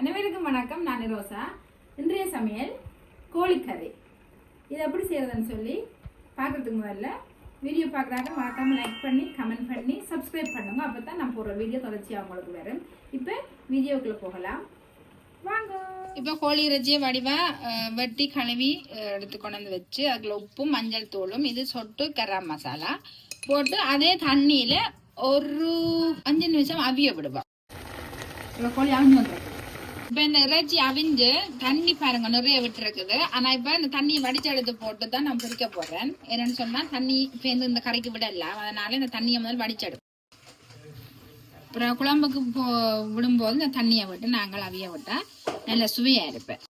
அனைவருக்கும் வணக்கம். நான் ரோசா. இன்றைய சமையல் கோழிக்கறி. இது எப்படி செய்யறதுன்னு சொல்லி பார்க்கறதுக்கு முதல்ல வீடியோ பார்க்குறாங்க மறக்காம லைக் பண்ணி கமெண்ட் பண்ணி சப்ஸ்கிரைப் பண்ணுங்க. அப்போ தான் நான் போடுற வீடியோ தொடர்ச்சியாக உங்களுக்கு வரும். இப்போ வீடியோக்குள்ளே போகலாம். வாங்க. இப்போ கோழி இறைச்சியை வடிவாக வெட்டி கழுவி எடுத்து கொண்டு வந்து வச்சு அதில் உப்பும் மஞ்சள் தூளும் இது சொட்டு கரம் மசாலா போட்டு அதே தண்ணியில் ஒரு அஞ்சு நிமிஷம் அவிய விடுவோம். இப்போ கோழி அவிஞ்சு வந்துருக்கு இப்போ இந்த இறைச்சி அவிஞ்சு தண்ணி பாருங்க நிறைய விட்டுருக்குது. ஆனா இப்போ இந்த தண்ணியை வடிச்செடுத்து போட்டு தான் நான் பிரிக்க போறேன். என்னன்னு சொன்னா தண்ணி பேருந்து இந்த கரைக்கு விடல. அதனால இந்த தண்ணியை முதல் வடிச்செடு அப்புறம் குழம்புக்கு போ விடும்போது இந்த தண்ணியை விட்டு நாங்கள் அவிய விட்டா நல்ல சுவையா இருப்பேன்.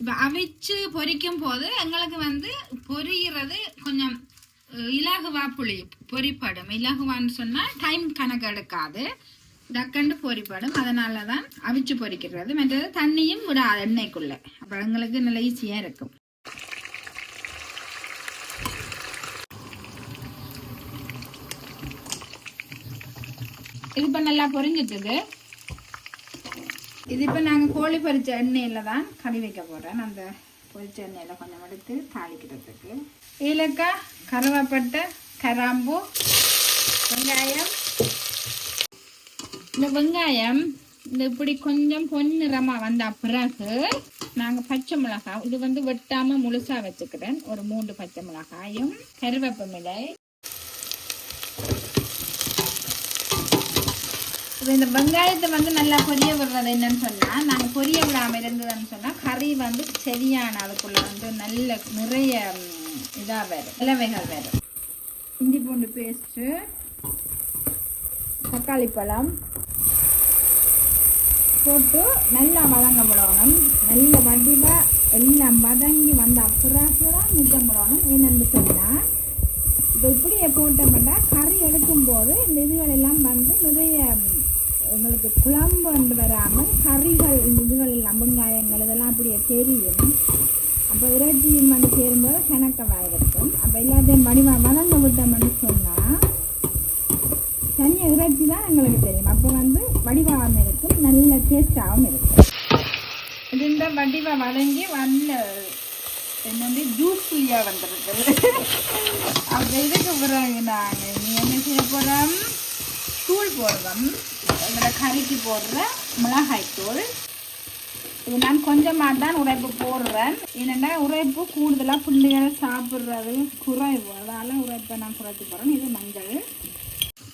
இப்போ அவிச்சு பொரிக்கும் போது எங்களுக்கு வந்து பொரிகிறது கொஞ்சம் இலகுவா புளி பொரிப்படும் இலகுவான்னு சொன்னால் டைம் கணக்கு எடுக்காது. டக்கண்டு பொரிப்படும் அதனால தான் அவிச்சு பொரிக்கிறது மற்றது தண்ணியும் விடாது எண்ணெய்க்குள்ளே. அப்போ எங்களுக்கு நல்ல ஈஸியாக இருக்கும். இது இப்போ நல்லா பொறிஞ்சிட்டுது. இது இப்போ நாங்கள் கோழி பொரிச்ச எண்ணெயில் தான் கறி வைக்க போகிறேன் அந்த பொரிச்ச எண்ணெயில் கொஞ்சம் எடுத்து தாளிக்கிறதுக்கு. ஏலக்காய் கருவேப்பட்டை கராம்பு வெங்காயம். இந்த வெங்காயம் இந்த இப்படி கொஞ்சம் பொன்னிறமாக வந்த பிறகு நாங்கள் பச்சை மிளகாய் இது வந்து வெட்டாமல் முழுசாக வச்சுக்கிறேன். ஒரு மூன்று பச்சை மிளகாயும் கருவேப்பமிலை இப்போ இந்த வெங்காயத்தை வந்து நல்லா பொரிய விடுறது என்னன்னு சொன்னால் நாங்கள் பொரிய விடாமல் இருந்ததுன்னு சொன்னால் கறி வந்து சரியான அதுக்குள்ளே வந்து நல்ல நிறைய இதாக வரும். இலவைகள் வரும். இஞ்சி பூண்டு பேஸ்ட்டு தக்காளி பழம் போட்டு நல்லா வதங்க விடணும். நல்ல வடிவாக எல்லாம் வதங்கி வந்த அப்புறம் தான் மிச்சம் விடணும். என்னென்னு சொன்னால் இப்போ இப்படியே போட்டோம்னா கறி எடுக்கும்போது இந்த இதுகளெல்லாம் வந்து நிறைய எங்களுக்கு குழம்பு வந்து வராமல் கறிகள் இதுகள் எல்லாம் வெங்காயங்கள் இதெல்லாம் அப்படியே தெரியும். அப்போ இறைச்சியும் வந்து சேரும்போது கணக்கவாக இருக்கும் அப்போ எல்லாத்தையும் வடிவா வதங்க விட்டோம்னு சொன்னால் தனியாக இறைச்சி தான் எங்களுக்கு தெரியும். அப்போ வந்து வடிவாகவும் இருக்கும் நல்ல டேஸ்டாகவும் இருக்கும். இது இந்த வடிவா வதங்கி நல்ல என்னது ஜூஸ்லியாக வந்துருக்கு. அப்போ இதுக்கு பிறகு நாங்கள் நீ என்ன செய்ய போகிறோம் தூள் போடுறோம் எங்களோட கறிக்கு போடுற மிளகாய் தூள். இது நான் கொஞ்சமாக தான் உரைப்பு போடுறேன். என்னென்னா உரைப்பு கூடுதலாக பிள்ளைகளை சாப்பிட்றது குறைவு. அதனால் உரைப்பை நான் குறைச்சி போடுறேன். இது மஞ்சள்.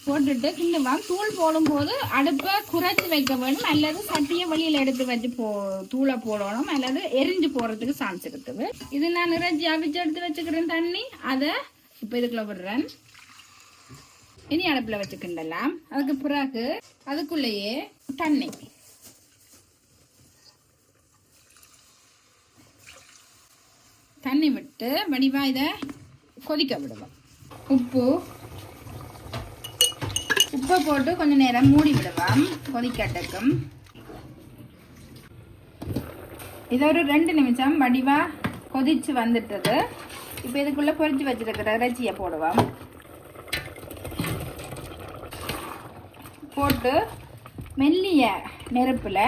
போட்டுட்டு கிண்டுவான் தூள் போடும்போது அடுப்பை குறைச்சி வைக்க வேணும். அல்லது சட்டியை வெளியில் எடுத்து வச்சு போ தூளை போடணும். அல்லது எரிஞ்சு போடுறதுக்கு சான்ஸ் இருக்குது. இது நான் நிறைய அவிச்சு எடுத்து வச்சுக்கிறேன் தண்ணி. அதை இப்போ இதுக்குள்ளே விடுறேன். இனி அடுப்பில் வச்சு கிண்டலாம் அதுக்கு பிறகு அதுக்குள்ளேயே தண்ணி. தண்ணி விட்டு வடிவா இதை கொதிக்க விடுவோம் உப்பு. உப்பை போட்டு கொஞ்ச நேரம் மூடி விடுவோம் கொதிக்கட்டுக்கும் இது ஒரு ரெண்டு நிமிஷம் வடிவா கொதிச்சு வந்துட்டது. இப்போ இதுக்குள்ள பொரிச்சு வச்சிருக்கிற இறைச்சியை போடுவோம் போட்டு மெல்லிய நெருப்பில்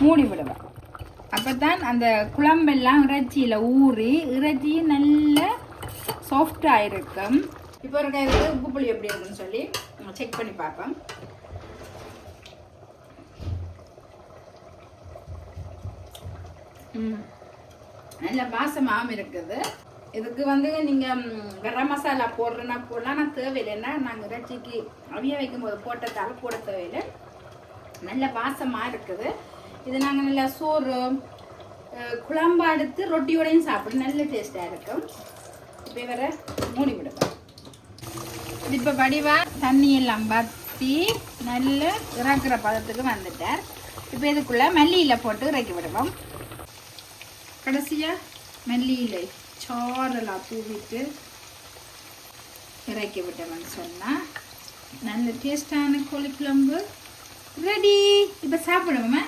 மூடி விடுவோம். அப்பதான் அந்த குழம்பெல்லாம் இறைச்சியில் ஊறி இறைச்சி நல்ல சாஃப்டாக இருக்கும். இப்போ இருக்க உப்பு புளி எப்படி இருக்குன்னு சொல்லி செக் பண்ணி பார்ப்போம். நல்ல வாசமாகவும் இருக்குது. இதுக்கு வந்து நீங்கள் கரம் மசாலா போடுறேன்னா போடலாம். நான் தேவையில்லைன்னா நாங்கள் இறைச்சிக்கு அவிய வைக்கும்போது போட்டதால போட தேவையில்லை. நல்ல வாசமாக இருக்குது. இது நாங்கள் நல்லா சோறு குழம்பா எடுத்து ரொட்டியோடையும் சாப்பிட நல்ல டேஸ்ட்டாக இருக்கும். இப்போ வேற மூடி விடுவோம். இது இப்போ வடிவா தண்ணியெல்லாம் வற்றி நல்ல இறக்குற பதத்துக்கு வந்துட்டார். இப்போ இதுக்குள்ளே மல்லியில போட்டு இறக்கி விடுவோம். கடைசியாக மல்லியிலை. சாரெல்லாம் தூவிட்டு இறக்கி விட்டோம்னு சொன்னால் நல்ல டேஸ்டான கோழி குழம்பு ரெடி இப்போ சாப்பிடுவோமா?